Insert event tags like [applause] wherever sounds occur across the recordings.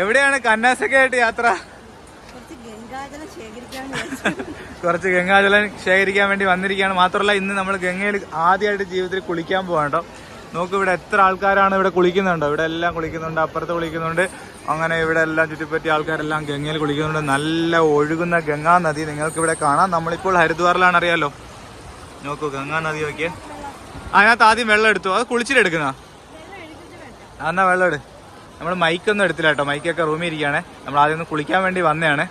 എവിടെയാണ് കന്നാസൊക്കെ ആയിട്ട് യാത്ര? കുറച്ച് ഗംഗാജലം ശേഖരിക്കാൻ വിചാരിച്ചു. കുറച്ച് ഗംഗാജലം ശേഖരിക്കാൻ വേണ്ടി വന്നിരിക്കുകയാണ്. മാത്രമല്ല ഇന്ന് നമ്മൾ ഗംഗയിൽ ആദ്യമായിട്ട് ജീവിതത്തിൽ കുളിക്കാൻ പോകണ്ടോ നോക്ക് ഇവിടെ എത്ര ആൾക്കാരാണ് ഇവിടെ കുളിക്കുന്നുണ്ടോ. ഇവിടെ എല്ലാം കുളിക്കുന്നുണ്ട് അപ്പുറത്ത് കുളിക്കുന്നുണ്ട്. അങ്ങനെ ഇവിടെ എല്ലാം ചുറ്റിപ്പറ്റി ആൾക്കാരെല്ലാം ഗംഗയിൽ കുളിക്കുന്നുണ്ട്. നല്ല ഒഴുകുന്ന ഗംഗാ നദി നിങ്ങൾക്ക് ഇവിടെ കാണാം. നമ്മളിപ്പോൾ ഹരിദ്വാറിലാണ് അറിയാലോ. നോക്കൂ ഗംഗാ നദി നോക്കിയേ. അതിനകത്ത് ആദ്യം വെള്ളം എടുത്തു. അത് കുളിച്ചിട്ടെടുക്കുന്ന എന്നാ വെള്ളം എടു. നമ്മൾ മൈക്കൊന്നും എടുത്തില്ല കേട്ടോ. മൈക്കൊക്കെ റൂമിൽ ഇരിക്കുകയാണ്. നമ്മൾ ആദ്യം ഒന്ന് കുളിക്കാൻ വേണ്ടി വന്നതാണ്.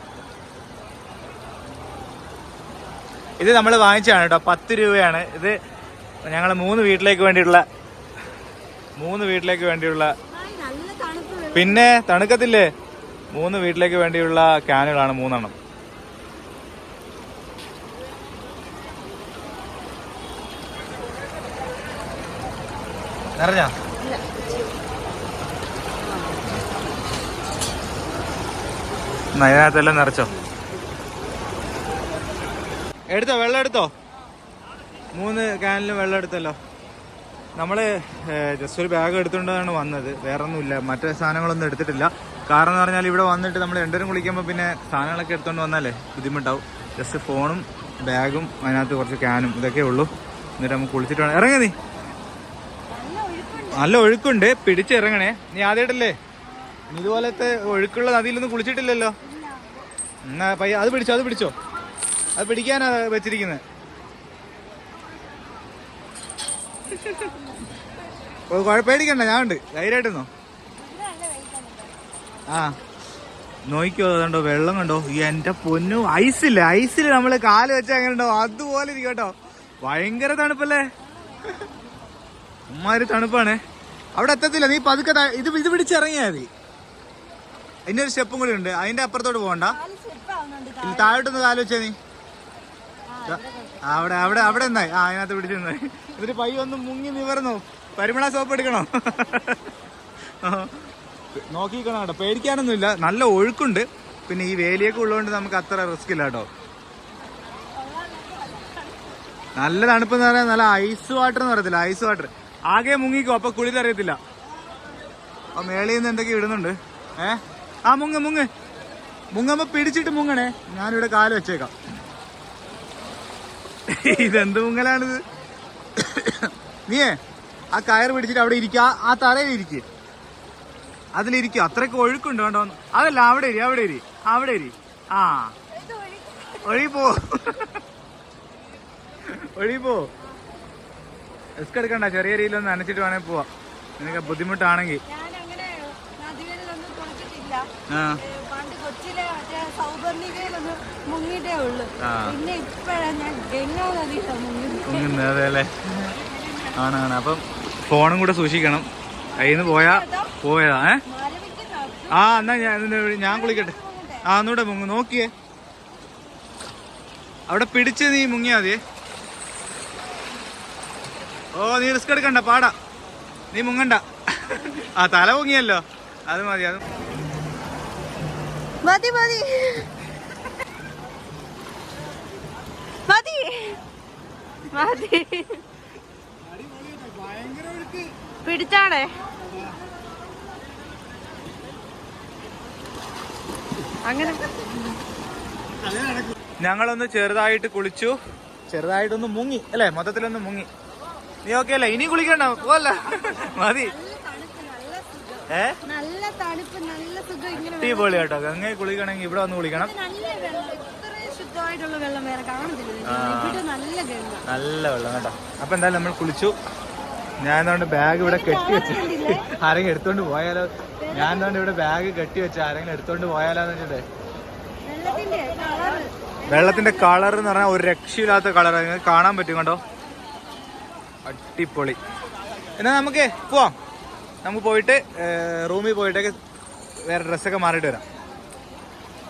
ഇത് നമ്മൾ വാങ്ങിച്ചതാണ് കേട്ടോ. പത്ത് രൂപയാണ്. ഇത് ഞങ്ങൾ മൂന്ന് വീട്ടിലേക്ക് വേണ്ടിയിട്ടുള്ള മൂന്ന് വീട്ടിലേക്ക് വേണ്ടിയുള്ള പിന്നെ തണുക്കത്തില്ലേ? മൂന്ന് വീട്ടിലേക്ക് വേണ്ടിയുള്ള ക്യാനുകളാണ് മൂന്നെണ്ണം. നിറഞ്ഞാ? ഇല്ല. നിറച്ചോ? എടുത്തോ വെള്ളം എടുത്തോ? മൂന്ന് ക്യാനിലും വെള്ളം എടുത്തല്ലോ. നമ്മൾ ജസ്റ്റ് ഒരു ബാഗ് എടുത്തുകൊണ്ടാണ് വന്നത്. വേറെ ഒന്നുമില്ല മറ്റേ സാധനങ്ങളൊന്നും എടുത്തിട്ടില്ല. കാരണം എന്ന് പറഞ്ഞാൽ ഇവിടെ വന്നിട്ട് നമ്മൾ രണ്ടുപേരും കുളിക്കുമ്പോൾ പിന്നെ സാധനങ്ങളൊക്കെ എടുത്തുകൊണ്ട് വന്നാലേ ബുദ്ധിമുട്ടാവും. ജസ്റ്റ് ഫോണും ബാഗും അതിനകത്ത് കുറച്ച് ക്യാനും ഇതൊക്കെ ഉള്ളൂ. എന്നിട്ട് നമുക്ക് കുളിച്ചിട്ട് വേണം. ഇറങ്ങി നല്ല ഒഴുക്കുണ്ട്. പിടിച്ചിറങ്ങണേ നീ ആദ്യമായിട്ടല്ലേ ഇതുപോലത്തെ ഒഴുക്കുള്ള നദിയിലൊന്നും കുളിച്ചിട്ടില്ലല്ലോ. എന്നാ പയ്യ അത് പിടിച്ചോ അത് പിടിച്ചോ. അത് പിടിക്കാനാ വെച്ചിരിക്കുന്നത് കുഴപ്പേടിക്കണ്ട കുഴപ്പം പേടിക്കണ്ട ഞാൻ ഉണ്ട്. വെയിലുണ്ട്. ആ. നോക്കിയോ അതുണ്ടോ വെള്ളം കണ്ടോ? എന്റെ പൊന്നു ഐസില്ല ഐസിൽ നമ്മൾ കാൽ വെച്ചാൽ എങ്ങനെ ഉണ്ടോ? അതുപോലെ ഇരിക്കും കേട്ടോ. ഭയങ്കര തണുപ്പല്ലേ? ഉമ്മാര് തണുപ്പാണ്. അവിടെ എത്തത്തില്ല നീ പതുക്കെ ഇത് ഇത് പിടിച്ചിറങ്ങിയാ മതി. അതിന്റെ ഒരു സ്റ്റെപ്പും കൂടി ഉണ്ട്. അതിന്റെ അപ്പുറത്തോട്ട് പോകണ്ട. താഴോട്ടൊന്ന് ആലോചിച്ചാ നീ. അവിടെ അവിടെ അവിടെ എന്നായി ആ അതിനകത്ത് പിടിച്ചു നിന്നായി എന്നിട്ട് പയ്യ ഒന്ന് മുങ്ങി നിവർന്നു. പരിമള സോപ്പ് എടുക്കണോ. നോക്കിക്കണം കേട്ടോ പേടിക്കാനൊന്നുമില്ല. നല്ല ഒഴുക്കുണ്ട്. പിന്നെ ഈ വേലിയൊക്കെ ഉള്ളതുകൊണ്ട് നമുക്ക് അത്ര റിസ്ക് ഇല്ല കേട്ടോ. നല്ല തണുപ്പ് എന്ന് പറയാൻ നല്ല ഐസ് വാട്ടർ എന്ന് പറയത്തില്ല. ഐസ് വാട്ടർ ആകെ മുങ്ങിക്കോ അപ്പൊ കുളിരറിയത്തില്ല. അപ്പൊ മേളിൽ നിന്ന് എന്തൊക്കെ ഇടുന്നുണ്ട്. ഏ? ആ മുങ്ങ് മുങ്ങ്. മുങ്ങമ്മ പിടിച്ചിട്ട് മുങ്ങണേ. ഞാനിവിടെ കാൽ വെച്ചേക്കാം. ഇതെന്ത് മുങ്ങലാണിത്? നീയേ ആ കയർ പിടിച്ചിട്ട് അവിടെ ഇരിക്കുക ആ തറയിൽ ഇരിക്കുക അതിലിരിക്കുക അത്രയ്ക്ക് ഒഴുക്കുണ്ട് കണ്ടോ? അതല്ല അവിടെ ഇരി അവിടെ ഇരി. അവിടെ ഇരി. ആ. ഒഴി പോ. ഒഴി പോ. റിസ്ക് എടുക്കണ്ട. ചെറിയ രീതിയിലൊന്ന് നനച്ചിട്ട് വേണേ പോവാ. നിനക്ക് ബുദ്ധിമുട്ടാണെങ്കിൽ. ഏ, പണ്ട് കൊച്ചിലെ മറ്റേ സൗപർണികയിലൊന്ന് മുങ്ങിയിട്ടേ ഉള്ളു. പിന്നെ ഇപ്പഴാ ഞാൻ ഗംഗാ നദിയിലാണ് മുങ്ങുന്നത് ആണ് അതെ അല്ലേ ആണാണ്. അപ്പം ഫോണും കൂടെ സൂക്ഷിക്കണം. കയ്യിൽ നിന്ന് പോയാ പോയതാ ഏ? ആ എന്നാ ഞാൻ ഞാൻ കുളിക്കട്ടെ. ആ ഒന്നുകൂടെ മുങ്ങ്. നോക്കിയേ. അവിടെ പിടിച്ച് നീ മുങ്ങിയാ മതിയേ. ഓ നീ റിസ്ക് എടുക്കണ്ട. പാടാ. നീ മുങ്ങണ്ട. ആ തല പൊങ്ങിയല്ലോ. അത് മതി അത് മതി മതി. മതി. മതി. പിടിച്ചാണേ. അങ്ങനെ. ഞങ്ങളൊന്ന് ചെറുതായിട്ട് കുളിച്ചു. ചെറുതായിട്ടൊന്ന് മുങ്ങി അല്ലേ? മൊത്തത്തിലൊന്ന് മുങ്ങി. നീ ഓക്കെ അല്ലേ? ഇനി കുളിക്കണ്ട പോല്ല മതി. ഏ? നല്ല തണുപ്പ് നല്ല സുഖം ഇങ്ങനെ അടിപൊളി കേട്ടോ ഗംഗയിൽ കുളിക്കണമെങ്കിൽ ഇവിടെ വന്ന് കുളിക്കണം. നല്ല വെള്ളം ഇത്രയും ശുദ്ധമായിട്ടുള്ള വെള്ളം വേറെ കാണത്തില്ല ഇവിടെ നല്ല ഗംഗ. നല്ല വെള്ളം കേട്ടോ. അപ്പൊ എന്തായാലും നമ്മൾ കുളിച്ചു. ഞാൻ എന്തുകൊണ്ട് ബാഗ് ഇവിടെ കെട്ടി വെച്ച്. ആരെങ്കിലും എടുത്തോണ്ട് പോയാലോ? ഞാൻ എന്തുകൊണ്ട് ഇവിടെ ബാഗ് കെട്ടി വെച്ച് ആരെങ്കിലും എടുത്തോണ്ട് പോയാലോ എന്ന് വെച്ചിട്ടേ. വെള്ളത്തിന്റെ കളർ എന്ന് പറഞ്ഞാൽ ഒരു രക്ഷയില്ലാത്ത കളർ കാണാൻ പറ്റും കണ്ടോ? അടിപൊളി. എന്നാ നമുക്ക് പോവാം. നമുക്ക് പോയിട്ട് റൂമിൽ പോയിട്ടൊക്കെ വേറെ ഡ്രസ്സൊക്കെ മാറിയിട്ട് വരാം.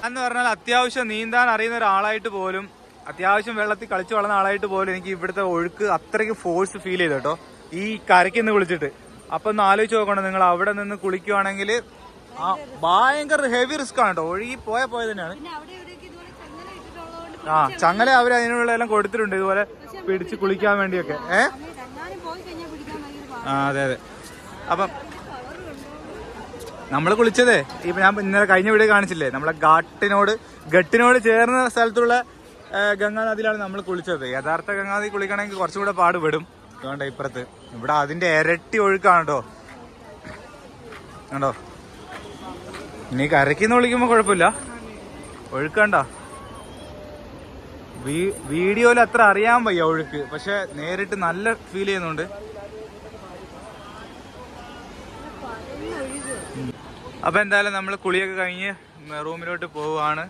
എന്ന് പറഞ്ഞാൽ അത്യാവശ്യം നീന്താൻ അറിയുന്ന ഒരാളായിട്ട് പോലും അത്യാവശ്യം വെള്ളത്തിൽ കളിച്ചു വളർന്ന ആളായിട്ട് പോലും എനിക്ക് ഇവിടുത്തെ ഒഴുക്ക് അത്രയ്ക്ക് ഫോഴ്സ് ഫീൽ ചെയ്തു കേട്ടോ. ഈ കരയ്ക്ക് നിന്ന് കുളിച്ചിട്ട് അപ്പൊ ഒന്ന് ആലോചിച്ച് നോക്കണം നിങ്ങൾ അവിടെ നിന്ന് കുളിക്കുവാണെങ്കിൽ ആ ഭയങ്കര ഹെവി റിസ്ക് ആണ് കേട്ടോ. ഒഴുകി പോയ പോയ തന്നെയാണ്. ആ ചങ്ങല അവർ അതിനുള്ള എല്ലാം കൊടുത്തിട്ടുണ്ട് ഇതുപോലെ പിടിച്ച് കുളിക്കാൻ വേണ്ടിയൊക്കെ. ഏ. ആ അതെ അതെ. അപ്പം നമ്മൾ കുളിച്ചതേ ഇപ്പൊ ഞാൻ ഇന്നലെ കഴിഞ്ഞ വീഡിയോ കാണിച്ചില്ലേ നമ്മളെ ഘാട്ടിനോട് ഘട്ടിനോട് ചേർന്ന സ്ഥലത്തുള്ള ഗംഗാ ഗംഗാനദിയിലാണ് നമ്മൾ കുളിച്ചത്. യഥാർത്ഥ ഗംഗാനദി കുളിക്കണമെങ്കിൽ കുറച്ചും കൂടെ പാടുപെടും. അതുകൊണ്ട് ഇപ്പുറത്ത്. ഇവിടെ അതിന്റെ ഇരട്ടി ഒഴുക്കാണ് കേട്ടോ കണ്ടോ? ഇനി കരക്കിന്ന് വിളിക്കുമ്പോ കുഴപ്പമില്ല. ഒഴുക്കണ്ട. വീഡിയോയിൽ അത്ര അറിയാൻ വയ്യ ഒഴുക്ക്. പക്ഷെ നേരിട്ട് നല്ല ഫീൽ ചെയ്യുന്നുണ്ട്. അപ്പൊ എന്തായാലും നമ്മൾ കുളിയൊക്കെ കഴിഞ്ഞ് റൂമിലോട്ട് പോവുകയാണ്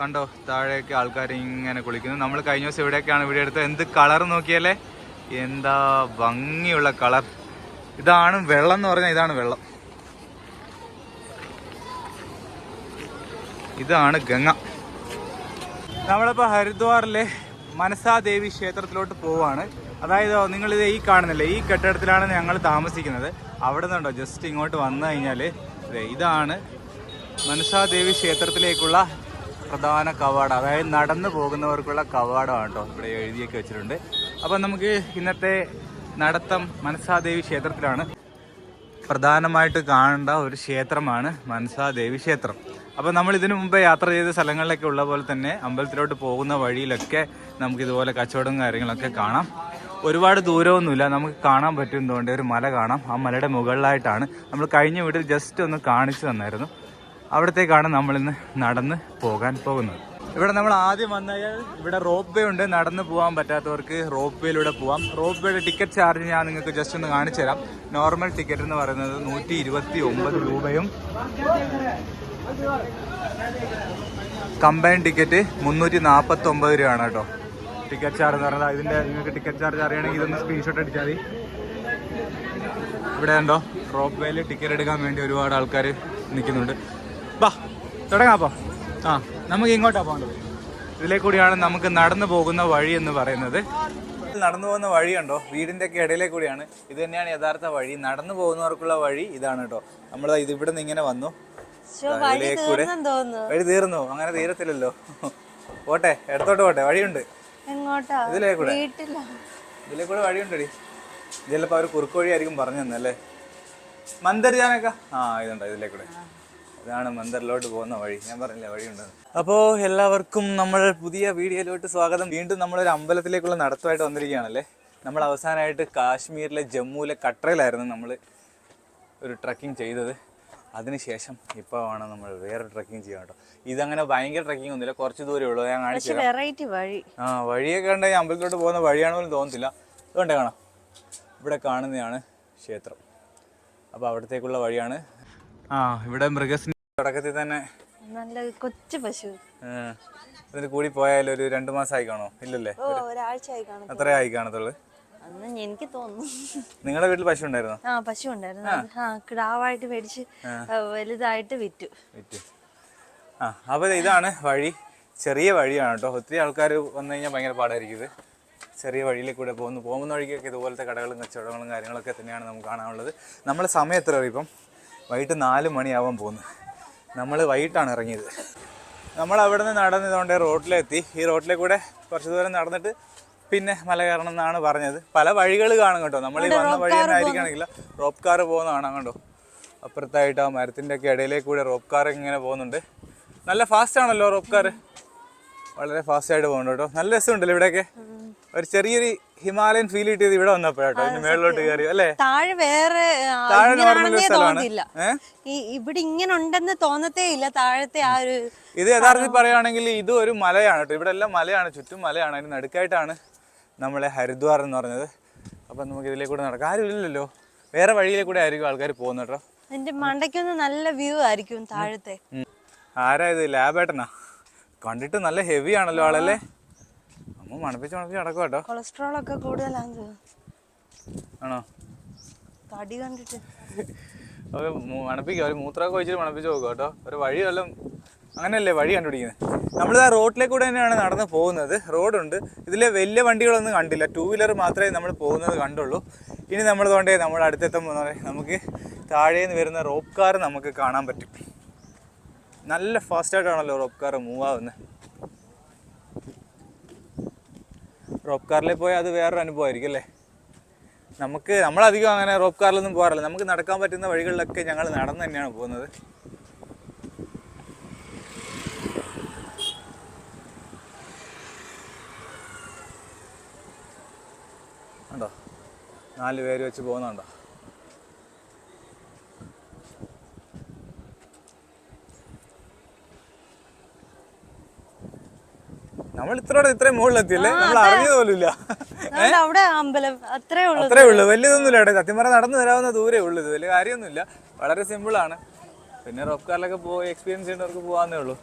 കണ്ടോ താഴേക്ക് ആൾക്കാർ ഇങ്ങനെ കുളിക്കുന്നു. നമ്മൾ കഴിഞ്ഞ ദിവസം ഇവിടെയൊക്കെയാണ് ഇവിടെ എടുത്തത്. എന്ത് കളർ നോക്കിയാലേ എന്താ ഭംഗിയുള്ള കളർ. ഇതാണ് വെള്ളം എന്ന് പറഞ്ഞാൽ ഇതാണ് വെള്ളം. ഇതാണ് ഗംഗ. നമ്മളിപ്പോ ഹരിദ്വാറിലെ മനസാദേവി ക്ഷേത്രത്തിലോട്ട് പോവാണ്. അതായത് നിങ്ങളിത് ഈ കാണുന്നില്ലേ? ഈ കെട്ടിടത്തിലാണ് ഞങ്ങൾ താമസിക്കുന്നത്. അവിടെ നിന്നുണ്ടോ ജസ്റ്റ് ഇങ്ങോട്ട് വന്നു കഴിഞ്ഞാൽ ഇതാണ് മനസാദേവി ക്ഷേത്രത്തിലേക്കുള്ള പ്രധാന കവാടം. അതായത് നടന്നു പോകുന്നവർക്കുള്ള കവാടമാണ് കേട്ടോ ഇവിടെ എഴുതിയൊക്കെ വെച്ചിട്ടുണ്ട്. അപ്പം നമുക്ക് ഇന്നത്തെ നടത്തം മനസാദേവി ക്ഷേത്രത്തിലാണ്. പ്രധാനമായിട്ട് കാണേണ്ട ഒരു ക്ഷേത്രമാണ് മനസാദേവി ക്ഷേത്രം. അപ്പോൾ നമ്മൾ ഇതിനു മുമ്പ് യാത്ര ചെയ്ത സ്ഥലങ്ങളിലൊക്കെ ഉള്ള പോലെ തന്നെ അമ്പലത്തിലോട്ട് പോകുന്ന വഴിയിലൊക്കെ നമുക്ക് ഇതുപോലെ കച്ചവടം കാര്യങ്ങളൊക്കെ കാണാം. ഒരുപാട് ദൂരമൊന്നുമില്ല. നമുക്ക് കാണാൻ പറ്റുന്നതുകൊണ്ട് ഒരു മല കാണാം. ആ മലയുടെ മുകളിലായിട്ടാണ്. നമ്മൾ കഴിഞ്ഞ വീട്ടിൽ ജസ്റ്റ് ഒന്ന് കാണിച്ചു തന്നായിരുന്നു. അവിടത്തേക്കാണ് നമ്മളിന്ന് നടന്ന് പോകാൻ പോകുന്നത്. ഇവിടെ നമ്മൾ ആദ്യം വന്നാൽ ഇവിടെ റോപ്പ് വേ ഉണ്ട്. നടന്ന് പോകാൻ പറ്റാത്തവർക്ക് റോപ്പ് വേയിലൂടെ പോവാം. റോപ്പ് വേയുടെ ടിക്കറ്റ് ചാർജ് ഞാൻ നിങ്ങൾക്ക് ജസ്റ്റ് ഒന്ന് കാണിച്ചു തരാം. നോർമൽ ടിക്കറ്റ് എന്ന് പറയുന്നത് നൂറ്റി ഇരുപത്തി ഒമ്പത് രൂപയും കമ്പൈൻ ടിക്കറ്റ് മുന്നൂറ്റി നാൽപ്പത്തി ഒമ്പത് രൂപയാണ് കേട്ടോ. ടിക്കറ്റ് ചാർജ് എന്ന് പറയുന്നത് ഇതിന്റെ നിങ്ങൾക്ക് ടിക്കറ്റ് ചാർജ് അറിയണമെങ്കിൽ ഇതൊന്ന് സ്ക്രീൻഷോട്ട് അടിച്ചാൽ മതി. ഇവിടെ ഉണ്ടോ റോപ്പ് വേയിൽ ടിക്കറ്റ് എടുക്കാൻ വേണ്ടി ഒരുപാട് ആൾക്കാർ നിൽക്കുന്നുണ്ട്. ബാ തുടങ്ങാം അപ്പോൾ. ആ നമുക്ക് ഇങ്ങോട്ടാ പോകേണ്ടത്. ഇതിലേ കൂടിയാണ് നമുക്ക് നടന്നു പോകുന്ന വഴി എന്ന് പറയുന്നത്. നടന്നു പോകുന്ന വഴിയുണ്ടോ വീടിന്റെ ഒക്കെ ഇടയിലെ കൂടിയാണ്. ഇത് തന്നെയാണ് യഥാർത്ഥ വഴി. നടന്നു പോകുന്നവർക്കുള്ള വഴി ഇതാണ് കേട്ടോ. നമ്മൾ ഇത് ഇവിടെ നിന്ന് ഇങ്ങനെ വന്നു. വഴി തീർന്നു. അങ്ങനെ തീരത്തില്ലല്ലോ. പോട്ടെ ഇടത്തോട്ട് പോട്ടെ. വഴിയുണ്ട്. എങ്ങോട്ടാ? ഇതിലേ കൂടെ. വീട്ടില. ഇതിലെ കൂടെ വഴിയുണ്ടടി. ചിലപ്പോ അവർ കുറുക്ക് വഴിയായിരിക്കും പറഞ്ഞു തന്നല്ലേ? മന്ദർജാനൊക്കെ ആ ഇതുണ്ടോ ഇതിലേ കൂടെ. ഇതാണ് മന്ദറിലോട്ട് പോകുന്ന വഴി. ഞാൻ പറഞ്ഞില്ലേ വഴിയുണ്ട്. അപ്പോൾ എല്ലാവർക്കും നമ്മൾ പുതിയ വീഡിയോയിലോട്ട് സ്വാഗതം. വീണ്ടും നമ്മളൊരു അമ്പലത്തിലേക്കുള്ള നടത്തമായിട്ട് വന്നിരിക്കുകയാണല്ലേ? നമ്മൾ അവസാനമായിട്ട് കാശ്മീരിലെ ജമ്മുവിലെ കട്രയിലായിരുന്നു നമ്മൾ ഒരു ട്രക്കിംഗ് ചെയ്തത്. അതിനുശേഷം ഇപ്പോൾ ആണ് നമ്മൾ വേറെ ട്രക്കിംഗ് ചെയ്യാൻ കേട്ടോ. ഇതങ്ങനെ ഭയങ്കര ട്രക്കിംഗ് ഒന്നുമില്ല. കുറച്ച് ദൂരം ഉള്ളൂ. ഞാൻ കാണിച്ചു. വെറൈറ്റി വഴി. ആ വഴിയൊക്കെ കണ്ട അമ്പലത്തിലോട്ട് പോകുന്ന വഴിയാണോ പോലും തോന്നത്തില്ല. അതുകൊണ്ട് കാണാം. ഇവിടെ കാണുന്നതാണ് ക്ഷേത്രം. അപ്പോൾ അവിടത്തേക്കുള്ള വഴിയാണ്. ആ ഇവിടെ മൃഗസിന് തുടക്കത്തിൽ തന്നെ നല്ല കൊച്ചു പശു. അതിന് കൂടി പോയാൽ ഒരു രണ്ട് ആയി കാണോ ഇല്ലല്ലേ? അത്രേ ആയി കാണത്തുള്ളൂ. അന്ന് എനിക്ക് തോന്നുന്നു. നിങ്ങളുടെ വീട്ടിൽ പശു ഉണ്ടായിരുന്നോ? ആ പശു ഉണ്ടായിരുന്നു. അത് ആ കിടാവായിട്ട് മേടിച്ച് വലുതായിട്ട് വിറ്റു. വിറ്റ്. ആ അപ്പോൾ ഇതാണ് വഴി. ചെറിയ വഴിയാണ് കേട്ടോ. ഒത്തിരി ആൾക്കാർ വന്നു കഴിഞ്ഞാൽ ഭയങ്കര പാടായിരിക്കും ഇത്. ചെറിയ വഴിയിലെ കൂടെ പോകുന്നു. പോകുന്ന വഴിക്കൊക്കെ ഇതുപോലത്തെ കടകളും കച്ചവടങ്ങളും കാര്യങ്ങളൊക്കെ തന്നെയാണ് നമുക്ക് കാണാനുള്ളത്. നമ്മൾ സമയം എത്ര ഇപ്പം? വൈകിട്ട് നാല് മണിയാവാൻ പോകുന്നു. നമ്മൾ വൈകിട്ടാണ് ഇറങ്ങിയത്. നമ്മൾ അവിടെ നിന്ന് നടന്നതുകൊണ്ട് റോട്ടിലെത്തി. ഈ റോട്ടിലെ കൂടെ കുറച്ച് ദൂരം നടന്നിട്ട് പിന്നെ മല കയറണം എന്നാണ് പറഞ്ഞത്. പല വഴികൾ കാണും കേട്ടോ. നമ്മൾ ഈ വന്ന വഴി തന്നെ ആയിരിക്കണമെങ്കിൽ റോപ്പ് കാർ പോകുന്നതാണ് കാണാം കണ്ടോ. അപ്പുറത്തായിട്ട് ആ മരത്തിന്റെ ഒക്കെ ഇടയിലേക്ക് കൂടെ റോപ്പ് കാർ ഇങ്ങനെ പോകുന്നുണ്ട്. നല്ല ഫാസ്റ്റ് ആണല്ലോ റോപ്പ് കാർ. വളരെ ഫാസ്റ്റ് ആയിട്ട് പോകുന്നുണ്ട് കേട്ടോ. നല്ല രസമുണ്ടല്ലോ ഇവിടെയൊക്കെ. ഒരു ചെറിയൊരു ഹിമാലയൻ ഫീൽ കിട്ടിയത് ഇവിടെ വന്നപ്പോഴാട്ടോ. ഇനി മേളിലോട്ട് കയറി അല്ലേ? താഴെ വേറെ താഴെ നോർമൽ സ്ഥലമാണ്. ഇവിടെ ഇങ്ങനെ ഉണ്ടെന്ന് തോന്നത്തേ ഇല്ല. താഴത്തെ ആ ഒരു ഇത് യഥാർത്ഥത്തിൽ പറയുകയാണെങ്കിൽ ഇത് ഒരു മലയാണ് കേട്ടോ. ഇവിടെ എല്ലാം മലയാണ്. ചുറ്റും മലയാണ്. അതിന് നടുക്കായിട്ടാണ് നമ്മളെ ഹരിദ്വാർ എന്ന് പറഞ്ഞത്. അപ്പം നമുക്ക് ഇതിലേ കൂടെ നടക്കാം. ആരും ഇല്ലല്ലോ. വേറെ വഴിയിലെ കൂടെ ആയിരിക്കും ആൾക്കാർ പോകുന്നത് കേട്ടോ. മണ്ടയ്ക്കൊന്ന് നല്ല വ്യൂ ആയിരിക്കും താഴത്തെ. ആരാ ഇത്? ലാബേട്ടനാ കണ്ടിട്ട് നല്ല ഹെവി ആണല്ലോ ആളല്ലേ. അമ്മ മണപ്പിച്ച് മണപ്പിച്ച് നടക്കും കേട്ടോ. കൊളസ്ട്രോൾ ഒക്കെ കൂടുതലാന്ന് ആണോ? തടി കണ്ടിട്ട്. മണപ്പിക്കുക ഒരു മൂത്രമൊക്കെ ഒഴിച്ചിട്ട് മണപ്പിച്ച് നോക്കുക കേട്ടോ. ഒരു വഴി വല്ലതും അങ്ങനെയല്ലേ വഴി കണ്ടുപിടിക്കുന്നത് നമ്മൾ ആ റോഡിലേക്ക് കൂടെ തന്നെയാണ് നടന്ന് പോകുന്നത്. റോഡുണ്ട്. ഇതിലെ വലിയ വണ്ടികളൊന്നും കണ്ടില്ല. ടൂ വീലർ മാത്രമേ നമ്മൾ പോകുന്നത് കണ്ടുള്ളൂ. ഇനി നമ്മൾ തോണ്ടേ നമ്മൾ അടുത്തെത്തുമ്പോൾ നമുക്ക് താഴെ നിന്ന് വരുന്ന റോപ്പ് കാർ നമുക്ക് കാണാൻ പറ്റും. നല്ല ഫാസ്റ്റായിട്ടാണല്ലോ റോപ്പ് കാർ മൂവ് ആവുന്നത് റോപ്പ് കാറിൽ പോയാൽ അത് വേറൊരു അനുഭവമായിരിക്കും അല്ലേ? നമുക്ക് നമ്മളധികം അങ്ങനെ റോപ്പ് കാറിലൊന്നും പോകാറില്ല. നമുക്ക് നടക്കാൻ പറ്റുന്ന വഴികളിലൊക്കെ ഞങ്ങൾ നടന്ന് തന്നെയാണ് പോകുന്നത് ഉണ്ടോ നാല് പേര് വെച്ച് പോകുന്നുണ്ടോ? നമ്മൾ ഇത്രയോടെ ഇത്രയും മുകളിലെത്തിയല്ലേ? നമ്മൾ അറിഞ്ഞത് പോലുമില്ല അവിടെ അമ്പലം അത്രേ ഉള്ളൂ അത്രേ ഉള്ളൂ. വലിയതൊന്നുമില്ല ഇവിടെ സത്യം പറഞ്ഞാൽ നടന്നു വരാവുന്ന ദൂരേ ഉള്ളൂ ഇത്. വലിയ കാര്യമൊന്നുമില്ല. വളരെ സിമ്പിൾ ആണ് പിന്നെ റോപ്പ് കാറിലൊക്കെ പോയി എക്സ്പീരിയൻസ് ചെയ്യുന്നവർക്ക് പോകാന്നേ ഉള്ളൂ.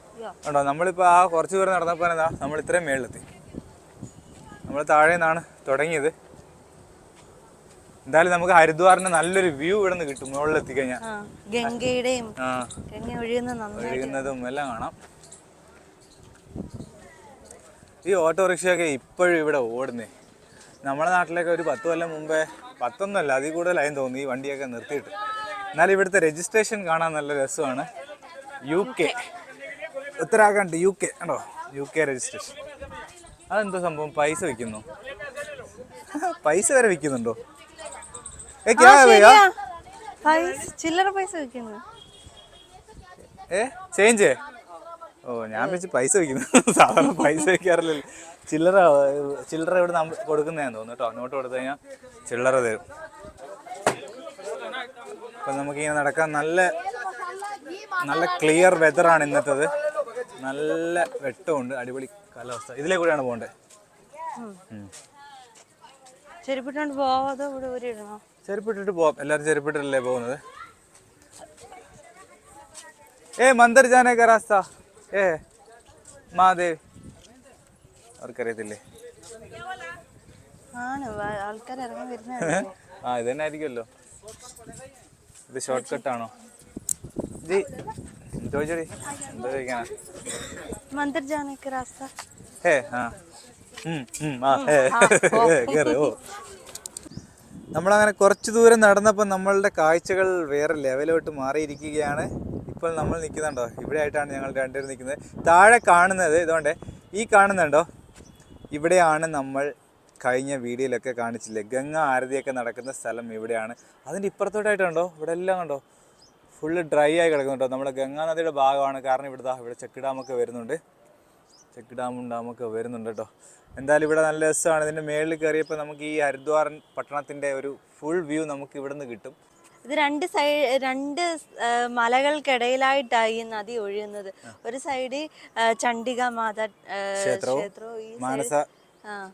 ഉണ്ടോ നമ്മളിപ്പോൾ ആ കുറച്ച് പേര് നടന്നപ്പോൾ എന്താ? നമ്മൾ ഇത്രയും മേളിലെത്തി. നമ്മൾ താഴെ നിന്നാണ് തുടങ്ങിയത്. എന്തായാലും നമുക്ക് ഹരിദ്വാറിന്റെ നല്ലൊരു വ്യൂ ഇവിടെ നിന്ന് കിട്ടും മുകളിൽ കഴിഞ്ഞാൽ ആ ഗംഗയുടെയും ഗംഗ ഒഴുകുന്ന ഒഴുകുന്നതും എല്ലാം കാണാം. ഈ ഓട്ടോറിക്ഷയൊക്കെ ഇപ്പോഴും ഇവിടെ ഓടുന്നേ. നമ്മുടെ നാട്ടിലൊക്കെ ഒരു പത്ത് കൊല്ലം മുമ്പേ പത്തൊന്നല്ല അതിൽ കൂടുതലായി തോന്നി ഈ വണ്ടിയൊക്കെ നിർത്തിയിട്ട്. എന്നാൽ ഇവിടുത്തെ രജിസ്ട്രേഷൻ കാണാൻ നല്ല രസമാണ്. U K Uttarakhand U K ആണോ യു കെ രജിസ്ട്രേഷൻ അതെന്തോ സംഭവം? പൈസ വിൽക്കുന്നു? പൈസ വരെ വെക്കുന്നുണ്ടോ ഭയ്യാ? പൈസ ചില്ലറ പൈസ വെക്കുന്നു. ഏ ചേഞ്ച്? ഓ ഞാൻ വെച്ച് പൈസ വയ്ക്കുന്നു [laughs] സാധാരണ പൈസ വയ്ക്കാറില്ലല്ലോ ചില്ലറ ചില്ലറ ഇവിടെ നമ്മൾ കൊടുക്കുന്നതാന്ന് തോന്നുന്നു കേട്ടോ. അങ്ങോട്ട് കൊടുത്തു കഴിഞ്ഞാൽ ചില്ലറ തരും. അപ്പം നമുക്കിങ്ങനെ നടക്കാൻ നല്ല നല്ല ക്ലിയർ വെതറാണ് ഇന്നത്തേത്. നല്ല വെട്ടമുണ്ട് അടിപൊളി കാലാവസ്ഥ. ഇതിലേ കൂടെയാണ് പോകേണ്ടത് ചെരുപ്പിട്ടോണ്ട് പോവാതെ ഇവിടെ ഊരി ഇടണോ ചെരുപ്പിട്ടിട്ട് പോവാം. എല്ലാവരും ചെരുപ്പിട്ടിട്ടല്ലേ പോകുന്നത്? ഏ മന്ദിർ ജാനേ കാ രാസ്ത. ഏ മാദേവ് അവർക്കറിയത്തില്ലേ? ആ ഇത് തന്നെ ആയിരിക്കുമല്ലോ. ഇത് ഷോർട്ട് കട്ട് ആണോ? ജി ചോദിച്ചോടി. എന്താ ചോദിക്കാനാ. മന്ദിർ ജാനക്ക് രാസ്ത. ഹേ ആ. ആ, കേറ്, ഓ. നമ്മളങ്ങനെ കുറച്ച് ദൂരം നടന്നപ്പോൾ നമ്മളുടെ കാഴ്ചകൾ വേറെ ലെവലോട്ട് മാറിയിരിക്കുകയാണ്. ഇപ്പോൾ നമ്മൾ നിൽക്കുന്നുണ്ടോ? ഇവിടെ ആയിട്ടാണ് ഞങ്ങൾ രണ്ടുപേരും നിൽക്കുന്നത്. താഴെ കാണുന്നത് ഇതുകൊണ്ട് ഈ കാണുന്നുണ്ടോ? ഇവിടെയാണ് നമ്മൾ കഴിഞ്ഞ വീഡിയോയിലൊക്കെ കാണിച്ചില്ലേ? ഗംഗ ആരതിയൊക്കെ നടക്കുന്ന സ്ഥലം ഇവിടെയാണ്. അതിന്റെ ഇപ്പുറത്തോട്ടായിട്ടുണ്ടോ? ഇവിടെ എല്ലാം കണ്ടോ? ഫുള്ള് ഡ്രൈ ആയി കിടക്കുന്നുണ്ടോ? നമ്മുടെ ഗംഗാനദിയുടെ ഭാഗമാണ്. കാരണം ഇവിടെ ഇവിടെ ചെക്ക് ഡാമൊക്കെ വരുന്നുണ്ട്. ചെക്ക് ഡാമും ഡാമൊക്കെ വരുന്നുണ്ട് കേട്ടോ. എന്തായാലും ഇവിടെ നല്ല രസമാണ്. ഇതിന്റെ മേളിൽ കയറിയപ്പോൾ നമുക്ക് ഈ ഹരിദ്വാർ പട്ടണത്തിന്റെ ഒരു ഫുൾ വ്യൂ നമുക്ക് ഇവിടെ നിന്ന് കിട്ടും. ഇത് രണ്ട് സൈഡ് രണ്ട് മലകൾക്കിടയിലായിട്ടായി നദി ഒഴുകുന്നത്. ഒരു സൈഡിൽ ചണ്ഡിക മാതാ ക്ഷേത്രവും മാനസ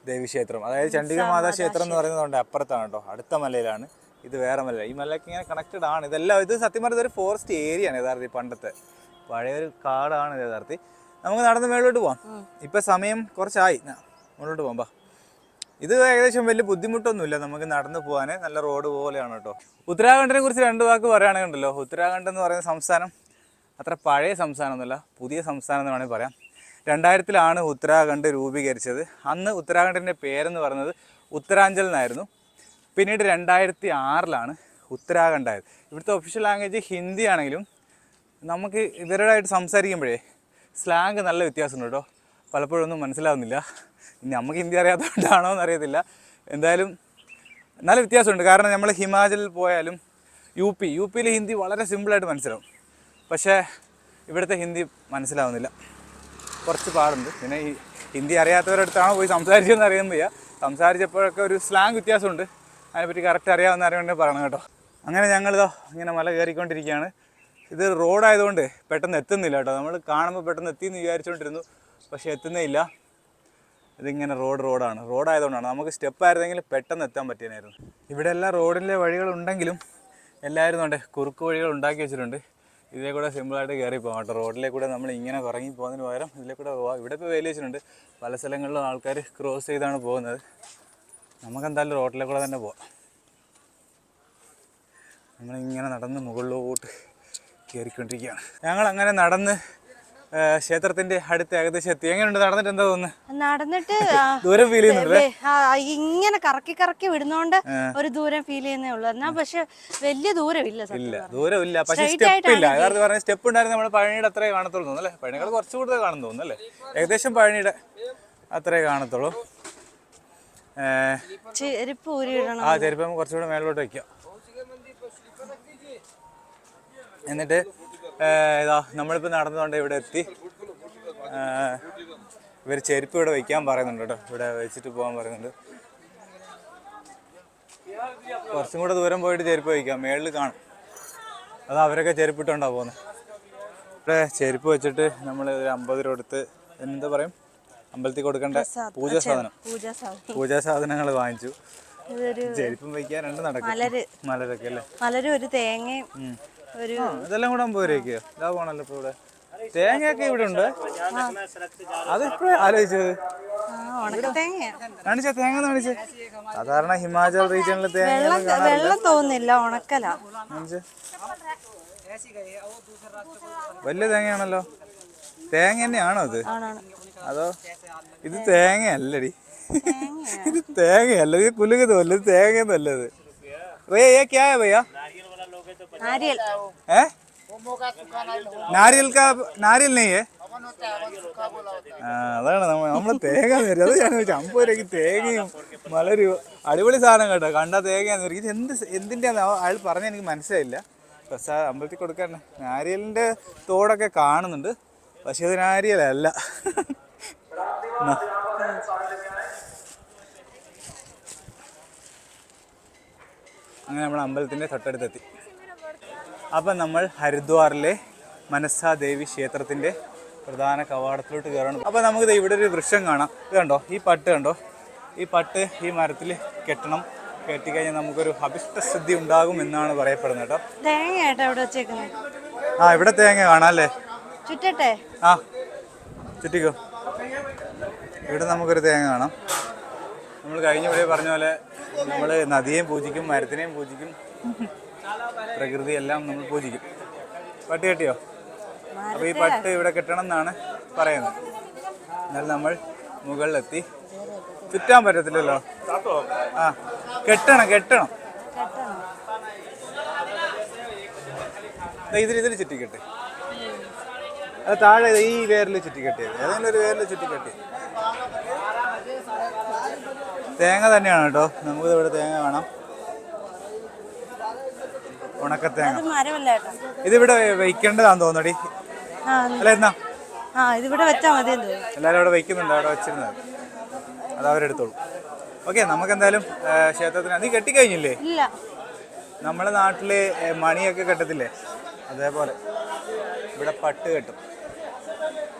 ദേവി ക്ഷേത്രം അതായത് ചണ്ഡിക മാതാ ക്ഷേത്രം എന്ന് പറയുന്നത് അപ്പുറത്താണ് കേട്ടോ. അടുത്ത മലയിലാണ്. ഇത് വേറെ മല ഈ മലയൊക്കെ ഇങ്ങനെ കണക്റ്റഡ് ആണ്. ഇതെല്ലാം ഇത് സത്യം പറഞ്ഞത് ഒരു ഫോറസ്റ്റ് ഏരിയ ആണ് യഥാർത്ഥത്തിൽ പണ്ടത്തെ. പഴയൊരു കാടാണ് യഥാർത്ഥി യഥാർത്ഥത്തിൽ. നമുക്ക് നടന്ന് മേളിലോട്ട് പോവാം. ഇപ്പൊ സമയം കുറച്ചായി. മുകളിലോട്ട് പോകാം ഇത് ഏകദേശം വലിയ ബുദ്ധിമുട്ടൊന്നുമില്ല നമുക്ക് നടന്നു പോകാൻ നല്ല റോഡ് പോലെയാണ് കേട്ടോ. ഉത്തരാഖണ്ഡിനെ കുറിച്ച് രണ്ട് വാക്ക് പറയുകയാണെങ്കിൽ ഉണ്ടല്ലോ. ഉത്തരാഖണ്ഡ് എന്ന് പറയുന്ന സംസ്ഥാനം അത്ര പഴയ സംസ്ഥാനമൊന്നുമല്ല പുതിയ സംസ്ഥാനം എന്ന് വേണമെങ്കിൽ പറയാം. രണ്ടായിരത്തിലാണ് ഉത്തരാഖണ്ഡ് രൂപീകരിച്ചത്. അന്ന് ഉത്തരാഖണ്ഡിന്റെ പേരെന്ന് പറയുന്നത് ഉത്തരാഞ്ചൽ എന്നായിരുന്നു. പിന്നീട് രണ്ടായിരത്തി ആറിലാണ് ഉത്തരാഖണ്ഡായത്. ഇവിടുത്തെ ഒഫീഷ്യൽ ലാംഗ്വേജ് ഹിന്ദി ആണെങ്കിലും നമുക്ക് ഇവരുമായിട്ട് സംസാരിക്കുമ്പോഴേ സ്ലാങ് നല്ല വ്യത്യാസമുണ്ട് കേട്ടോ. പലപ്പോഴും ഒന്നും മനസ്സിലാവുന്നില്ല നമുക്ക് ഹിന്ദി അറിയാത്തതുകൊണ്ടാണോ എന്നറിയത്തില്ല. എന്തായാലും നല്ല വ്യത്യാസമുണ്ട്. കാരണം നമ്മൾ ഹിമാചലിൽ പോയാലും യു പി യു പിയിൽ ഹിന്ദി വളരെ സിമ്പിളായിട്ട് മനസ്സിലാവും. പക്ഷേ ഇവിടുത്തെ ഹിന്ദി മനസ്സിലാവുന്നില്ല. കുറച്ച് പാടുണ്ട്. പിന്നെ ഈ ഹിന്ദി അറിയാത്തവരടുത്താണോ പോയി സംസാരിച്ചതെന്ന് അറിയുന്നില്ല. സംസാരിച്ചപ്പോഴൊക്കെ ഒരു സ്ലാങ് വ്യത്യാസമുണ്ട്. അതിനെപ്പറ്റി കറക്റ്റ് അറിയാവുന്ന അറിയണ്ടേ പറയണം കേട്ടോ. അങ്ങനെ ഞങ്ങളിതോ ഇങ്ങനെ മല കയറിക്കൊണ്ടിരിക്കുകയാണ്. ഇത് റോഡായതുകൊണ്ട് പെട്ടെന്ന് എത്തുന്നില്ല കേട്ടോ. നമ്മൾ കാണുമ്പോൾ പെട്ടെന്ന് എത്തിയെന്ന് വിചാരിച്ചുകൊണ്ടിരുന്നു പക്ഷേ എത്തുന്നേ ഇല്ല. ഇതിങ്ങനെ റോഡ് റോഡാണ്. റോഡായതുകൊണ്ടാണ്. നമുക്ക് സ്റ്റെപ്പ് ആയിരുന്നെങ്കിൽ പെട്ടെന്ന് എത്താൻ പറ്റിയതായിരുന്നു ഇവിടെ എല്ലാം റോഡിലെ വഴികളുണ്ടെങ്കിലും എല്ലാവരും ഉണ്ട് കുറുക്ക് വഴികൾ ഉണ്ടാക്കി വെച്ചിട്ടുണ്ട്. ഇതിലെ കൂടെ സിമ്പിളായിട്ട് കയറി പോകാം കേട്ടോ. റോഡിലെ കൂടെ നമ്മൾ ഇങ്ങനെ കുറങ്ങി പോകുന്നതിന് പകരം ഇതിലെ കൂടെ പോവാം. ഇവിടെ ഇപ്പോൾ വേലി വെച്ചിട്ടുണ്ട്. പല സ്ഥലങ്ങളിലും ആൾക്കാർ ക്രോസ് ചെയ്താണ് പോകുന്നത്. നമുക്കെന്തായാലും റോഡിലെ കൂടെ തന്നെ പോവാം. നമ്മളിങ്ങനെ നടന്ന് മുകളിലോട്ട് കയറിക്കൊണ്ടിരിക്കുകയാണ്. ഞങ്ങൾ അങ്ങനെ നടന്ന് ക്ഷേത്രത്തിന്റെ അടുത്ത് ഏകദേശം എത്തി. എങ്ങനെയുണ്ട്? നടന്നിട്ട് എന്താ തോന്നുന്നത് നടന്നിട്ട് [laughs] ദൂരം ഫീൽ ചെയ്യുന്നുണ്ട് ഇങ്ങനെ കറക്കി കറക്കി വിടുന്നോണ്ട് ഒരു ദൂരം ഫീൽ ചെയ്യുന്നേ ഉള്ളൂ. എന്നാ പക്ഷെ വലിയ ദൂരമില്ല ഇല്ല ഇല്ല ദൂരം ദൂരമില്ല. പക്ഷെ സ്റ്റെപ്പ് ഇല്ല. പറഞ്ഞ സ്റ്റെപ്പ് ഉണ്ടായിരുന്നു നമ്മുടെ പഴനിയുടെ അത്രേ കാണത്തുള്ളൂ തോന്നുന്നു അല്ലേ? പഴനികൾ കുറച്ച് കൂടുതൽ കാണുന്നു തോന്നുന്നു അല്ലേ? ഏകദേശം പഴനിയുടെ അത്രേ കാണത്തുള്ളൂ. ചെരുപ്പ് ഊരിയിടണം ആ ചെരുപ്പ് കുറച്ചുകൂടെ മേലോട്ട് വയ്ക്കാം എന്നിട്ട് ഇതാ നമ്മളിപ്പോൾ നടന്നുകൊണ്ട് ഇവിടെ എത്തി. ഇവർ ചെരുപ്പ് ഇവിടെ വയ്ക്കാൻ പറയുന്നുണ്ട് കേട്ടോ. ഇവിടെ വെച്ചിട്ട് പോകാൻ പറയുന്നുണ്ട്. കുറച്ചും കൂടെ ദൂരം പോയിട്ട് ചെരുപ്പ് വയ്ക്കാം മേളിൽ കാണും. അത് അവരൊക്കെ ചെരുപ്പിട്ടുണ്ടാവും പോകുന്നത് ഇവിടെ ചെരുപ്പ് വെച്ചിട്ട് നമ്മൾ ഒരു അമ്പത് രൂപ എടുത്ത് എന്താ പറയും? അമ്പലത്തിൽ കൊടുക്കേണ്ട പൂജാ സാധനം. പൂജാ സാധനം. പൂജാ സാധനങ്ങൾ വാങ്ങിച്ചു. ചെരുപ്പും വയ്ക്കാൻ രണ്ട് നടക്കും. മലരൊക്കെ അല്ലേ? മലരും ഒരു തേങ്ങയും. ഇതെല്ലാം കൂടെ അമ്പത് രൂപയ്ക്ക് ഇതാ പോണല്ലോ ഇപ്പൊ ഇവിടെ. തേങ്ങയൊക്കെ ഇവിടെ ഉണ്ട്. അതിപ്പോഴേ ആലോചിച്ചത്? തേങ്ങ സാധാരണ ഹിമാചൽ റീജിയനിൽ വലിയ തേങ്ങയാണല്ലോ. തേങ്ങ തന്നെയാണോ അത്? അതോ ഇത് തേങ്ങയല്ലടി. ഇത് തേങ്ങയല്ല ഇത് കുലുകുതല്ല ഇത് തേങ്ങയൊന്നല്ല ഇത് ഭയ്യ ക്യാ ഭയ്യ क्या है भैया നാരിയൽ है नारियल का नारियल नहीं है ആ അതാണ് നമ്മ നമ്മള് തേങ്ങ തരും അത് ഞാൻ ചോദിച്ചു അമ്പത് രൂപയ്ക്ക് തേങ്ങയും മലരു അടിപൊളി സാധനം കേട്ടോ കണ്ട തേങ്ങയാന്ന് പറയും ഇത് എന്ത് സ- എന്തിന്റെയാന്ന് ആ- അയാൾ പറഞ്ഞ എനിക്ക് മനസ്സിലായില്ല പക്ഷെ അമ്പലത്തിൽ കൊടുക്കാൻ നാരിയലിന്റെ തോടൊക്കെ കാണുന്നുണ്ട് പക്ഷെ അത് നാരിയലല്ല [laughs] എന്നാ. അങ്ങനെ നമ്മൾ അമ്പലത്തിന്റെ തൊട്ടടുത്തെത്തി അപ്പം നമ്മൾ ഹരിദ്വാറിലെ മനസ്സാദേവി ക്ഷേത്രത്തിന്റെ ക്ഷേത്രത്തിന്റെ പ്രധാന കവാടത്തിലോട്ട് കയറണം. അപ്പം നമുക്ക് ഇവിടെ ഒരു വൃക്ഷം കാണാം. ഇത് കണ്ടോ? ഈ പട്ട് കണ്ടോ? ഈ പട്ട് ഈ മരത്തിൽ കെട്ടണം. കെട്ടിക്കഴിഞ്ഞാൽ നമുക്കൊരു അഭിഷ്ടസിദ്ധി ഉണ്ടാകും എന്നാണ് പറയപ്പെടുന്നത് കേട്ടോ. തേങ്ങ ഏട്ടാ ഇവിടെ വെച്ചേക്കുന്നത് ആ ഇവിടെ തേങ്ങ കാണാം അല്ലേ? ചുറ്റട്ടെ? ആ ചുറ്റിക്കോ. ഇവിടെ നമുക്കൊരു തേങ്ങ കാണാം. നമ്മൾ കഴിഞ്ഞ ഇവിടെ പറഞ്ഞ പോലെ നമ്മൾ നദിയെയും പൂജിക്കും മരത്തിനെയും പൂജിക്കും. പ്രകൃതി എല്ലാം നമ്മൾ പൂജിക്കും. പട്ട് കെട്ടിയോ? അപ്പോൾ ഈ പട്ട് ഇവിടെ കെട്ടണം എന്നാണ് പറയുന്നത്. എന്നാൽ നമ്മൾ മുകളിലെത്തി. ചുറ്റാൻ പറ്റത്തില്ലല്ലോ? ആ കെട്ടണം കെട്ടണം. ഇതിൽ ഇതിൽ ചുറ്റിക്കെട്ട്. അത് താഴെ ഈ വേരിൽ ചുറ്റിക്കെട്ടിയത്. ഏതെങ്കിലും ഒരു വേരിൽ ചുറ്റിക്കെട്ടി. തേങ്ങ തന്നെയാണ് കേട്ടോ. നമുക്ക് ഇവിടെ തേങ്ങ വേണം ഉണക്കത്തേങ്ങ. അത് മരമല്ല ഏട്ടാ ഇതിവിടെ വയ്ക്കേണ്ടതാന്ന് തോന്നടി ആ അല്ല എന്നാ? ആ ഇതിവിടെ വെച്ചാ മതി എന്ന് തോന്നുന്നു. എല്ലാവരും അവിടെ വയ്ക്കുന്നുണ്ട് അവിടെ വെച്ചിരുന്നത്. അത് അവരെടുത്തോളൂ. ഓക്കെ നമുക്ക് എന്തായാലും ക്ഷേത്രത്തിന് നീ കെട്ടിക്കഴിഞ്ഞില്ലേ? ഇല്ല. നമ്മുടെ നാട്ടിൽ ഏ, മണിയൊക്കെ കെട്ടത്തില്ലേ? അതേപോലെ. ഇവിടെ പട്ട് കെട്ടും.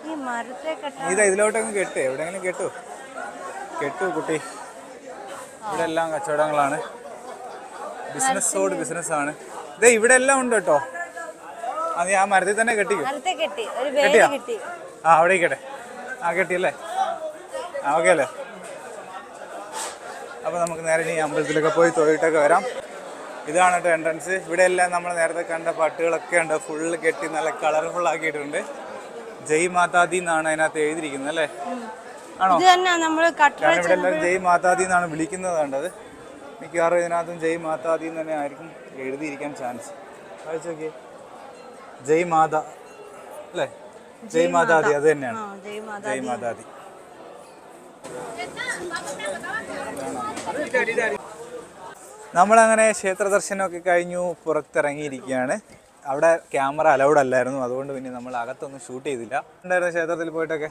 ഈ മരത്തെ കെട്ട നീ ഇതാ ഇതിലോട്ടങ്ങ് കെട്ട് എവിടെയെങ്കിലും കെട്ടു. കെട്ടു കുട്ടി. ഇവിടെ എല്ലാം കച്ചവടങ്ങളാണ് ബിസിനസ്സോട് ബിസിനസ്സാണ് ഇതേ ഇവിടെ എല്ലാം ഉണ്ട് കേട്ടോ. അത് ആ മരത്തിൽ തന്നെ കെട്ടിക്കും. കെട്ടി. കെട്ടിയാ? ആ അവിടെ ഇരിക്കട്ടെ. ആ കെട്ടിയല്ലേ ആ ഓക്കെ അല്ലേ? അപ്പോൾ നമുക്ക് നേരെ ഈ അമ്പലത്തിലൊക്കെ പോയി തൊഴിട്ടൊക്കെ വരാം. ഇതാണ് കേട്ടോ എൻട്രൻസ് ഇവിടെ എല്ലാം നമ്മൾ നേരത്തെ കണ്ട പട്ടുകളൊക്കെ ഉണ്ട്. ഫുള്ള് കെട്ടി നല്ല കളർഫുൾ ആക്കിയിട്ടുണ്ട്. ജയ് മാതാദി എന്നാണ് അതിനകത്ത് എഴുതിയിരിക്കുന്നത് അല്ലേ? ആണോ? ഇവിടെ എല്ലാവരും ജയ് മാതാദി എന്നാണ് വിളിക്കുന്നത് കണ്ടത്. മിക്കവാറും ഇതിനകത്തും ജയ് മാതാദി എന്ന് തന്നെ ആയിരിക്കും. എഴുതിയിരിക്കാൻ ചാൻസ് വായിച്ചു നോക്കിയേ. ജയ് മാത. അല്ലേ? ജയ് മാതാദി അത് തന്നെയാണ്. ജയ് മാതാ ജയ് മാതാദി നമ്മളങ്ങനെ ക്ഷേത്ര ദർശനമൊക്കെ കഴിഞ്ഞു പുറത്തിറങ്ങിയിരിക്കുകയാണ്. അവിടെ ക്യാമറ അലൗഡ് അല്ലായിരുന്നു. അതുകൊണ്ട് പിന്നെ നമ്മൾ അകത്തൊന്നും ഷൂട്ട് ചെയ്തില്ല. ഉണ്ടായിരുന്നു ക്ഷേത്രത്തിൽ പോയിട്ടൊക്കെ?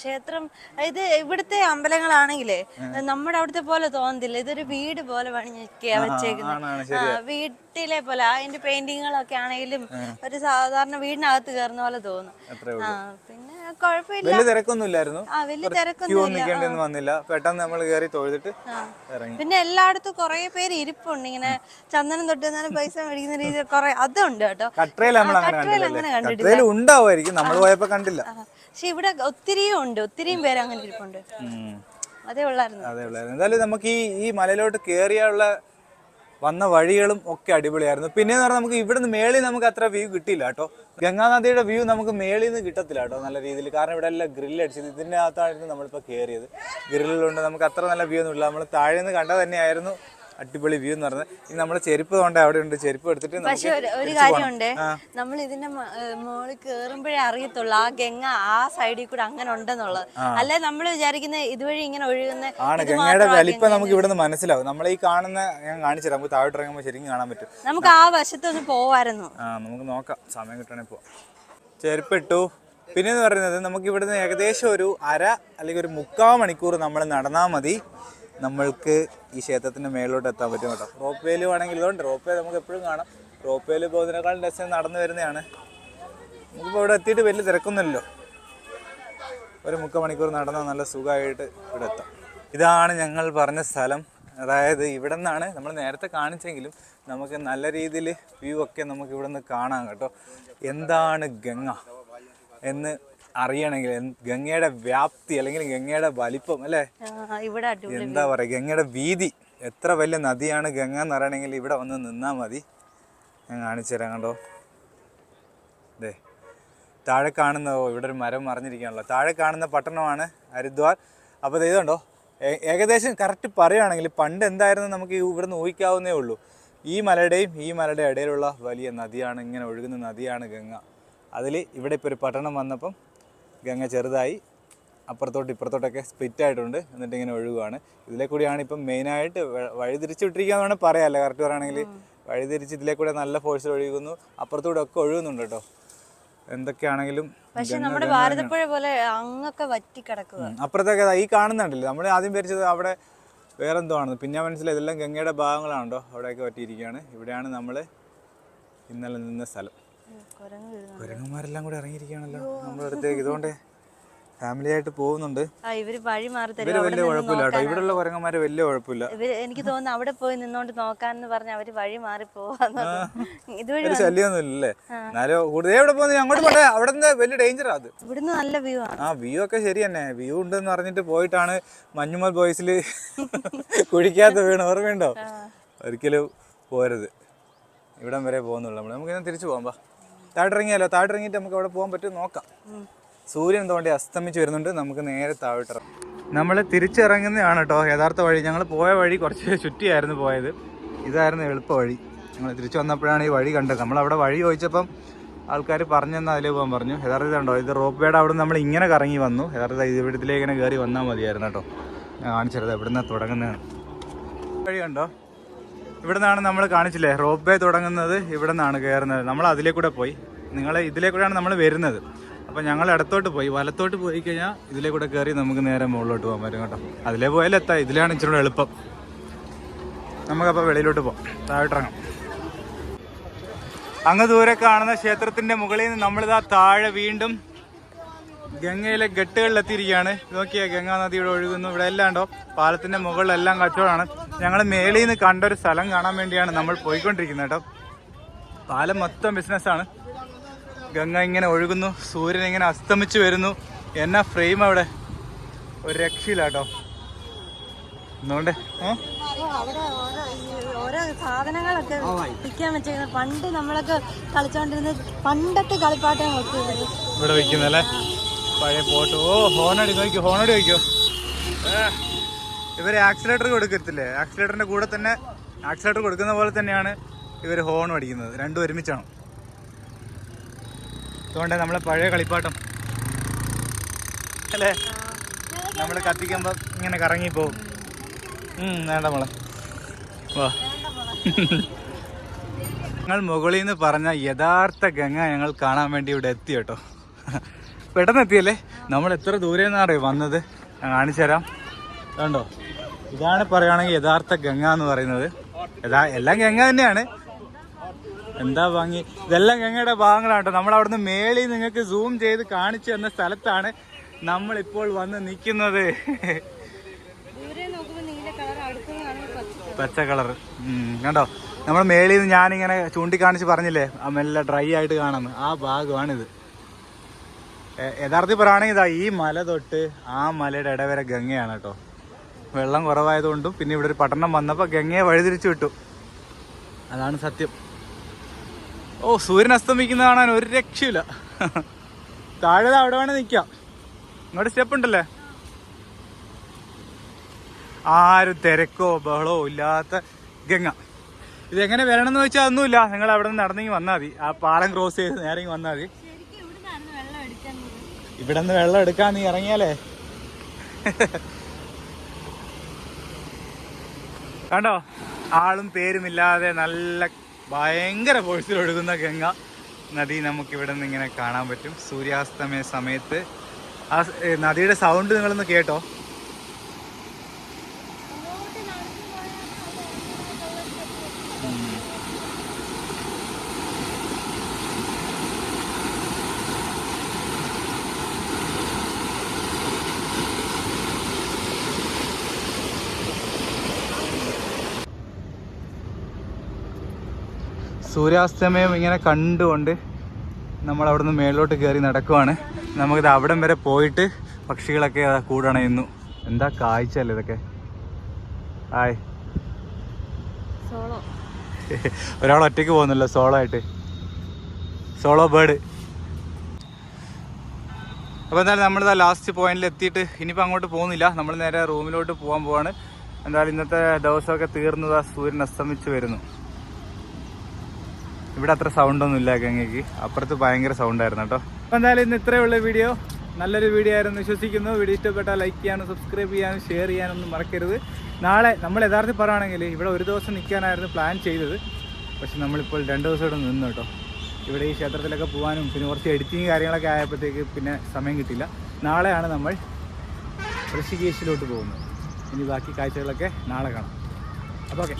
ക്ഷേത്രം ഇത് ഇവിടുത്തെ അമ്പലങ്ങളാണെങ്കിലേ നമ്മുടെ അവിടുത്തെ പോലെ തോന്നില്ല ഇതൊരു വീട് പോലെ പണിഞ്ഞൊക്കെയാ വെച്ചേക്കുന്നത് വീട്ടിലെ പോലെ അതിന്റെ പെയിന്റിങ്ങുകളൊക്കെ ആണെങ്കിലും ഒരു സാധാരണ വീടിനകത്ത് കയറുന്ന പോലെ തോന്നും. പിന്നെ വലിയ തിരക്കൊന്നും ഇല്ലായിരുന്നു ക്യൂ വന്നില്ല. പെട്ടെന്ന് നമ്മൾ കയറി തൊഴുതിട്ട് ഇറങ്ങി. പിന്നെ എല്ലായിടത്തും കുറെ പേര് ഇരിപ്പുണ്ട്. ഇങ്ങനെ ചന്ദനം തൊട്ട് പൈസ മേടിക്കുന്ന രീതിയിൽ കുറെ അതുണ്ട് കേട്ടോ. നമ്മൾ അങ്ങനെ ഉണ്ടാവുമായിരിക്കും. നമ്മൾ പോയപ്പോ കണ്ടില്ല. പക്ഷെ ഇവിടെ ഒത്തിരിയും ഉണ്ട്. ഒത്തിരിയും പേര് അങ്ങനെ ഇരിപ്പുണ്ട്. അതേ ഉള്ളായിരുന്നു. അതേ ഉള്ളായിരുന്നു. എന്തായാലും നമുക്ക് ഈ ഈ മലയിലോട്ട് കയറിയുള്ള വന്ന വഴികളും ഒക്കെ അടിപൊളിയായിരുന്നു. പിന്നെ പറഞ്ഞാൽ നമുക്ക് ഇവിടെ നിന്ന് മേളിൽ നമുക്ക് അത്ര വ്യൂ കിട്ടിയില്ല കേട്ടോ. ഗംഗാനദിയുടെ വ്യൂ നമുക്ക് മേളിൽ നിന്ന് കിട്ടത്തില്ല കേട്ടോ നല്ല രീതിയിൽ. കാരണം ഇവിടെ എല്ലാം ഗ്രില്ല് അടിച്ചത് ഇതിന്റെ അകത്തായിരുന്നു നമ്മളിപ്പോൾ കയറിയത് ഗ്രില്ലുകൊണ്ട് നമുക്ക് അത്ര നല്ല വ്യൂ ഒന്നും ഇല്ല. നമ്മൾ താഴെ നിന്ന് കണ്ടത് തന്നെയായിരുന്നു. അടിപൊളി വ്യൂ എന്ന് പറഞ്ഞത് ഇനി നമ്മളെ ചെരുപ്പ് കൊണ്ട് അവിടെ ഉണ്ട് ചെരുപ്പ് എടുത്തിട്ട് പക്ഷെ ഒരു-. കാര്യമുണ്ട് നമ്മൾ ഇതിന്റെ മുകളിൽ കേറുമ്പോഴേ അറിയത്തുള്ളൂ ആ ഗംഗ ആ സൈഡിൽ കൂടെ അങ്ങനെ ഉണ്ടെന്നുള്ളത്. അല്ലെ നമ്മൾ വിചാരിക്കുന്ന ഇതുവഴി ഇങ്ങനെ ഒഴുകുന്ന ആണ് ഗംഗയുടെ വലിപ്പം നമുക്ക് നമുക്ക് ഇവിടുന്ന് മനസ്സിലാവും. നമ്മൾ ഈ കാണുന്ന ഞാൻ കാണിച്ചു നമുക്ക് താഴോട്ട് ഇറങ്ങുമ്പോൾ ശരിക്കും കാണാൻ പറ്റും. നമുക്ക് ആ വശത്തൊന്ന് പോവായിരുന്നു. ആ നമുക്ക് നോക്കാം. സമയം കിട്ടണേ പോവാം ചെരുപ്പിട്ടു പിന്നെ എന്ന് പറയുന്നത് നമുക്ക് ഇവിടുന്ന് ഏകദേശം ഒരു അര അല്ലെങ്കിൽ ഒരു മുക്കാൽ മണിക്കൂർ നമ്മൾ നടന്നാൽ മതി. നമ്മൾക്ക് ഈ ക്ഷേത്രത്തിന്റെ മേളിലോട്ട് എത്താൻ പറ്റും കേട്ടോ. റോപ്പ് വേയിൽ വേണമെങ്കിൽ ഇതുകൊണ്ട് റോപ്പ് വേ നമുക്ക് എപ്പോഴും കാണാം. റോപ്പ് വേയിൽ പോകുന്നതിനേക്കാളും രസം നടന്നു വരുന്നതാണ്. നമുക്കിപ്പോൾ ഇവിടെ എത്തിയിട്ട് വലിയ തിരക്കൊന്നുമില്ലല്ലോ. ഒരു മുക്ക മണിക്കൂർ നടന്നാൽ നല്ല സുഖമായിട്ട് ഇവിടെ എത്താം. ഇതാണ് ഞങ്ങൾ പറഞ്ഞ സ്ഥലം. അതായത് ഇവിടെ നിന്നാണ് നമ്മൾ നേരത്തെ കാണിച്ചെങ്കിലും നമുക്ക് നല്ല രീതിയിൽ വ്യൂ ഒക്കെ നമുക്ക് ഇവിടെ നിന്ന് കാണാം കേട്ടോ. എന്താണ് ഗംഗ എന്ന് അറിയണമെങ്കിൽ ഗംഗയുടെ വ്യാപ്തി അല്ലെങ്കിൽ ഗംഗയുടെ വലിപ്പം അല്ലേ? ഇവിടെ എന്താ പറയുക ഗംഗയുടെ വീതി എത്ര വലിയ നദിയാണ് ഗംഗ എന്ന് പറയണമെങ്കിൽ ഇവിടെ വന്ന് നിന്നാൽ മതി. ഞാൻ കാണിച്ചു തരാം കണ്ടോ? ദേ താഴെ കാണുന്ന ഓ, ഇവിടെ ഒരു മരം മറിഞ്ഞിരിക്കുകയാണല്ലോ. താഴെ കാണുന്ന പട്ടണമാണ് ഹരിദ്വാർ. അപ്പോൾ ഇത് ഇതുണ്ടോ? ഏകദേശം കറക്റ്റ് പറയുകയാണെങ്കിൽ പണ്ട് എന്തായിരുന്നു നമുക്ക് ഇവിടെ നിന്ന് ഊഹിക്കാവുന്നേ ഉള്ളൂ. ഈ മലയുടെയും ഈ മലയുടെ ഇടയിലുള്ള വലിയ നദിയാണ് ഇങ്ങനെ ഒഴുകുന്ന നദിയാണ് ഗംഗ. അതിൽ ഇവിടെ ഇപ്പോൾ ഒരു പട്ടണം വന്നപ്പം ഗംഗ ചെറുതായി അപ്പുറത്തോട്ട് ഇപ്പുറത്തോട്ടൊക്കെ സ്പ്ലിറ്റ് ആയിട്ടുണ്ട്. എന്നിട്ട് ഇങ്ങനെ ഒഴുകുവാണ്. ഇതിലെ കൂടിയാണ് ഇപ്പം മെയിനായിട്ട് വഴിതിരിച്ച് വിട്ടിരിക്കുക എന്ന് വേണമെങ്കിൽ പറയാമല്ലോ കറക്റ്റ് പറയുകയാണെങ്കിൽ വഴിതിരിച്ച് ഇതിലെ കൂടെ നല്ല ഫോഴ്സിൽ ഒഴുകുന്നു. അപ്പുറത്തൂടെ ഒക്കെ ഒഴുകുന്നുണ്ട് കേട്ടോ. എന്തൊക്കെയാണെങ്കിലും പക്ഷെ നമ്മുടെ ഭാരതപ്പുഴ പോലെ അങ്ങൊക്കെ വറ്റി കിടക്കുക അപ്പുറത്തൊക്കെ ഈ കാണുന്നുണ്ടല്ലോ. നമ്മൾ ആദ്യം വിചാരിച്ചത് അവിടെ വേറെ ആണ് പിന്നെ മനസ്സിലായി ഇതെല്ലാം ഗംഗയുടെ ഭാഗങ്ങളാണോ അവിടെയൊക്കെ പറ്റിയിരിക്കുകയാണ് ഇവിടെയാണ് നമ്മൾ ഇന്നലെ നിന്ന സ്ഥലം. കുരങ്ങന്മാരെല്ലാം കൂടെ ഇറങ്ങിയിരിക്കുകയാണല്ലോ. നമ്മുടെ അടുത്തേക്ക്. ഇതുകൊണ്ട് ഫാമിലി ആയിട്ട് പോകുന്നുണ്ട്. ഇവർ വഴി മാറി ഇവർ വലിയ നിന്ന് കുഴപ്പമില്ല കേട്ടോ. നോക്കാനാ. ഇവിടെയുള്ള കുരങ്ങന്മാര് വലിയ കുഴപ്പമില്ല. എനിക്ക് തോന്നുന്നു അവിടെ പോയി നിന്നോണ്ട് നോക്കാന്ന് പറഞ്ഞ അവർ വഴി മാറി പോവാന്ന് എന്നാലും കൂടുതൽ എവിടെ പോകുന്നത് അങ്ങോട്ട് പോട്ടെ. അവിടെ വലിയ ഡേഞ്ചറാ അത്. ഇവിടുന്ന് നല്ല വ്യൂ ആണ്. ആ വ്യൂ ഒക്കെ ശരി തന്നെ. വ്യൂ ഉണ്ടെന്ന് പറഞ്ഞിട്ട് പോയിട്ടാണ് മഞ്ഞുമൽ ബോയ്സിൽ കുഴിക്കാത്ത വീണ്. ഓർമ്മയുണ്ടോ? ഒരിക്കലും പോരുത് ഇവിടം വരെ പോകുന്നുള്ളൂ. നമ്മൾ തിരിച്ചു പോകാം ബാ താഴോട്ടിറങ്ങിയാലോ താഴോട്ടിറങ്ങിയിട്ട് നമുക്ക് അവിടെ പോകാൻ പറ്റും നോക്കാം. സൂര്യൻ തോണ്ടി അസ്തമിച്ച് വരുന്നുണ്ട്. നമുക്ക് നേരെ താഴോട്ടിറങ്ങാം. നമ്മൾ തിരിച്ചിറങ്ങുന്നതാണ് കേട്ടോ യഥാർത്ഥ വഴി. ഞങ്ങൾ പോയ വഴി കുറച്ച് ചുറ്റിയായിരുന്നു പോയത്. ഇതായിരുന്നു എളുപ്പ വഴി. ഞങ്ങൾ തിരിച്ചു വന്നപ്പോഴാണ് ഈ വഴി കണ്ടത്. നമ്മൾ അവിടെ വഴി ചോദിച്ചപ്പം ആൾക്കാർ പറഞ്ഞെന്ന് അതിലേ പോകാൻ പറഞ്ഞു. യഥാർത്ഥ ഉണ്ടോ? ഇത് റോപ്പ് വേഡ് അവിടെ നമ്മൾ ഇങ്ങനെ കറങ്ങി വന്നു. യഥാർത്ഥ ഇവിടത്തിലേക്ക് ഇങ്ങനെ കയറി വന്നാൽ മതിയായിരുന്നു കേട്ടോ ഞാൻ കാണിച്ചത് എവിടെ നിന്നാണ് തുടങ്ങുന്നതാണ്. വഴി കണ്ടോ? ഇവിടെ നിന്നാണ് നമ്മൾ കാണിച്ചില്ലേ? റോപ്പ് വേ തുടങ്ങുന്നത് ഇവിടെ നിന്നാണ് കയറുന്നത് നമ്മൾ അതിലേ കൂടെ പോയി. നിങ്ങൾ ഇതിലേ കൂടെയാണ് നമ്മൾ വരുന്നത്. അപ്പോൾ ഞങ്ങൾ ഇടത്തോട്ട് പോയി. വലത്തോട്ട് പോയി കഴിഞ്ഞാൽ ഇതിലേ കൂടെ കയറി നമുക്ക് നേരെ മുകളിലോട്ട് പോകാൻ പറ്റും കേട്ടോ. അതിലേ പോയാലും എത്താം. ഇതിലാണ് ഇച്ചിരി എളുപ്പം. നമുക്കപ്പോൾ വെളിയിലോട്ട് പോകാം താഴോട്ടിറങ്ങാം. അങ്ങ് ദൂരെ കാണുന്ന ക്ഷേത്രത്തിന്റെ മുകളിൽ നിന്ന് നമ്മളിതാ താഴെ വീണ്ടും ഗംഗയിലെ ഗട്ടുകളിലെത്തിയിരിക്കുകയാണ് നോക്കിയാ ഗംഗാ നദിയുടെ ഒഴുകുന്നു. ഇവിടെ എല്ലാം ഉണ്ടോ? പാലത്തിന്റെ മുകളിലെല്ലാം കച്ചവടമാണ്. ഞങ്ങൾ മേളിൽ നിന്ന് കണ്ടൊരു സ്ഥലം കാണാൻ വേണ്ടിയാണ് നമ്മൾ പോയിക്കൊണ്ടിരിക്കുന്നത് കേട്ടോ. പാലം മൊത്തം ബിസിനസ്സാണ് ഗംഗ ഇങ്ങനെ ഒഴുകുന്നു. സൂര്യൻ ഇങ്ങനെ അസ്തമിച്ചു വരുന്നു. എന്നാ ഫ്രെയിം അവിടെ? ഒരു രക്ഷയില്ല കേട്ടോ. എന്തുകൊണ്ട് ഏ? ഓരോ സാധനങ്ങളൊക്കെ വിൽക്കാൻ വെച്ചേക്കുന്നത് പണ്ട് നമ്മളൊക്കെ കളിച്ചോണ്ടിരുന്ന പണ്ടത്തെ കളിപ്പാട്ടേ ഇവിടെ വെക്കുന്നല്ലേ പഴയ പോട്ട് ഓ ഹോണടി നോക്കിയോ ഹോണടി നോക്കിയോ ഇവർ ആക്സിലേറ്റർ കൊടുക്കത്തില്ലേ? ആക്സിലേറ്ററിന്റെ കൂടെ തന്നെ ആക്സിലേറ്റർ കൊടുക്കുന്ന പോലെ തന്നെയാണ് ഇവർ ഹോൺ അടിക്കുന്നത്. രണ്ടും ഒരുമിച്ചാണ്. അതുകൊണ്ട് നമ്മളെ പഴയ കളിപ്പാട്ടം. അല്ലേ? നമ്മൾ കത്തിക്കുമ്പോ ഇങ്ങനെ കറങ്ങി പോവും. ഉം, വേണ്ട മോളെ. വാ. ഞങ്ങൾ മുകളിൽ നിന്ന് പറഞ്ഞ യഥാർത്ഥ ഗംഗ ഞങ്ങൾ കാണാൻ വേണ്ടി ഇവിടെ എത്തി കേട്ടോ. പെട്ടെന്ന് എത്തിയല്ലേ നമ്മൾ എത്ര ദൂരെ നിന്നാണ് വന്നത്? ഞാൻ കാണിച്ചു തരാം. കണ്ടോ? ഇതാണ് പറയുകയാണെങ്കിൽ യഥാർത്ഥ ഗംഗ എന്ന് പറയുന്നത്. യഥാ എല്ലാം ഗംഗ തന്നെയാണ്. എന്താ ഭംഗി? ഇതെല്ലാം ഗംഗയുടെ ഭാഗങ്ങളാണ് കേട്ടോ. നമ്മൾ അവിടുന്ന് മേളിൽ നിങ്ങൾക്ക് സൂം ചെയ്ത് കാണിച്ചു തന്ന സ്ഥലത്താണ് നമ്മൾ ഇപ്പോൾ വന്ന് നിൽക്കുന്നത്. പച്ച കളർ. കണ്ടോ? നമ്മൾ മേളിൽ നിന്ന് ഞാനിങ്ങനെ ചൂണ്ടിക്കാണിച്ച് പറഞ്ഞില്ലേ? ആ മെല്ലെ ഡ്രൈ ആയിട്ട് കാണുന്നത് ആ ഭാഗമാണിത്. യഥാർത്ഥത്തിൽ പറയുകയാണെങ്കിൽ ഇതാ ഈ മല തൊട്ട് ആ മലയുടെ ഇടവരെ ഗംഗയാണ് കേട്ടോ. വെള്ളം കുറവായതുകൊണ്ടും പിന്നെ ഇവിടെ ഒരു പട്ടണം വന്നപ്പോൾ ഗംഗയെ വഴിതിരിച്ചു വിട്ടു. അതാണ് സത്യം. ഓ സൂര്യൻ അസ്തമിക്കുന്ന കാണാൻ ഒരു രക്ഷയില്ല താഴെ അവിടെ വേണേ നിൽക്കാം ഇങ്ങോട്ട് സ്റ്റെപ്പ് ഉണ്ടല്ലേ? ആരും തിരക്കോ ബഹളോ ഇല്ലാത്ത ഗംഗ. ഇതെങ്ങനെ വരണമെന്ന് വെച്ചാൽ ഒന്നുമില്ല. നിങ്ങൾ അവിടെ നിന്ന് നടന്നെങ്കിൽ വന്നാൽ മതി. ആ പാലം ക്രോസ് ചെയ്ത് നേരെ വന്നാൽ മതി ശരിക്കും ഇവിടുന്നായിരുന്നു വെള്ളം എടുക്കുന്നത് ഇവിടെ നിന്ന് വെള്ളം എടുക്കാൻ നീ ഇറങ്ങിയാലേ? കണ്ടോ? ആളും പേരുമില്ലാതെ നല്ല ഭയങ്കര ഫോഴ്സിൽ ഒഴുകുന്ന ഗംഗ. നദി നമുക്ക് ഇവിടെ നിന്ന് ഇങ്ങനെ കാണാൻ പറ്റും. സൂര്യാസ്തമയ സമയത്ത്. ആ നദിയുടെ സൗണ്ട് നിങ്ങളൊന്ന് കേട്ടോ. സൂര്യാസ്തമയം ഇങ്ങനെ കണ്ടുകൊണ്ട് നമ്മൾ അവിടെ നിന്ന് മേളിലോട്ട് കയറി നടക്കുവാണ്. നമുക്കിത് അവിടം വരെ പോയിട്ട് പക്ഷികളൊക്കെ കൂടണയുന്നു. എന്താ കാഴ്ച അല്ലേ ഇതൊക്കെ? ഹായ്. ഒരാൾ ഒറ്റയ്ക്ക് പോകുന്നല്ലോ സോളോ ആയിട്ട് സോളോ ബേർഡ്. അപ്പോൾ എന്തായാലും നമ്മളിതാ ലാസ്റ്റ് പോയിന്റിൽ എത്തിയിട്ട് ഇനിയിപ്പോൾ അങ്ങോട്ട് പോകുന്നില്ല. നമ്മൾ നേരെ റൂമിലോട്ട് പോകാൻ പോവാണ്. എന്തായാലും ഇന്നത്തെ ദിവസമൊക്കെ തീർന്നതാ സൂര്യൻ അസ്തമിച്ചു വരുന്നു. ഇവിടെ അത്ര സൗണ്ട് ഒന്നും ഇല്ല ഗംഗയ്ക്ക്. അപ്പുറത്ത് ഭയങ്കര സൗണ്ട് ആയിരുന്നു കേട്ടോ. അപ്പോൾ എന്തായാലും ഇന്ന് ഇത്രയേ ഉള്ള വീഡിയോ നല്ലൊരു വീഡിയോ ആയിരുന്നു വിശ്വസിക്കുന്നു. വീഡിയോ ഇഷ്ടപ്പെട്ടാൽ ലൈക്ക് ചെയ്യാനും സബ്സ്ക്രൈബ് ചെയ്യാനും ഷെയർ ചെയ്യാനൊന്നും മറക്കരുത്. നാളെ നമ്മൾ യഥാർത്ഥത്തിൽ പറയുകയാണെങ്കിൽ ഇവിടെ ഒരു ദിവസം നിൽക്കാനായിരുന്നു പ്ലാൻ ചെയ്തത്. പക്ഷെ നമ്മളിപ്പോൾ രണ്ട് ദിവസം ഇവിടെ നിന്നു കേട്ടോ. ഇവിടെ ഈ ക്ഷേത്രത്തിലൊക്കെ പോകാനും പിന്നെ കുറച്ച് എഡിറ്റിങ് കാര്യങ്ങളൊക്കെ ആയപ്പോഴത്തേക്ക് പിന്നെ സമയം കിട്ടില്ല നാളെയാണ് നമ്മൾ ഋഷികേശിലോട്ട് പോകുന്നത്. ഇനി ബാക്കി കാഴ്ചകളൊക്കെ നാളെ കാണാം. അപ്പോൾ ഓക്കെ